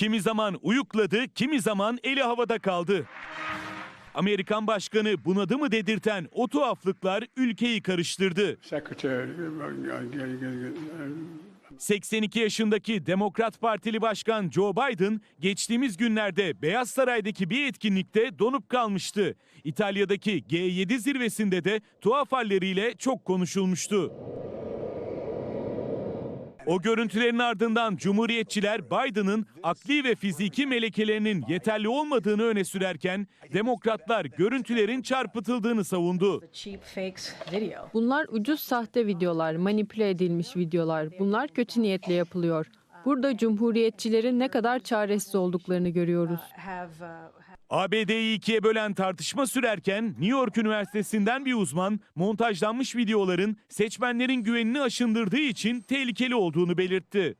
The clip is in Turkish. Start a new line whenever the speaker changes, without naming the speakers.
Kimi zaman uyukladı, kimi zaman eli havada kaldı. Amerikan başkanı bunadı mı dedirten o tuhaflıklar ülkeyi karıştırdı.
Secretary,
82 yaşındaki Demokrat Partili Başkan Joe Biden geçtiğimiz günlerde Beyaz Saray'daki bir etkinlikte donup kalmıştı. İtalya'daki G7 zirvesinde de tuhaf halleriyle çok konuşulmuştu. O görüntülerin ardından Cumhuriyetçiler Biden'ın akli ve fiziki melekelerinin yeterli olmadığını öne sürerken Demokratlar görüntülerin çarpıtıldığını savundu.
Bunlar ucuz sahte videolar, manipüle edilmiş videolar. Bunlar kötü niyetle yapılıyor. Burada cumhuriyetçilerin ne kadar çaresiz olduklarını görüyoruz.
ABD'yi ikiye bölen tartışma sürerken New York Üniversitesi'nden bir uzman montajlanmış videoların seçmenlerin güvenini aşındırdığı için tehlikeli olduğunu belirtti.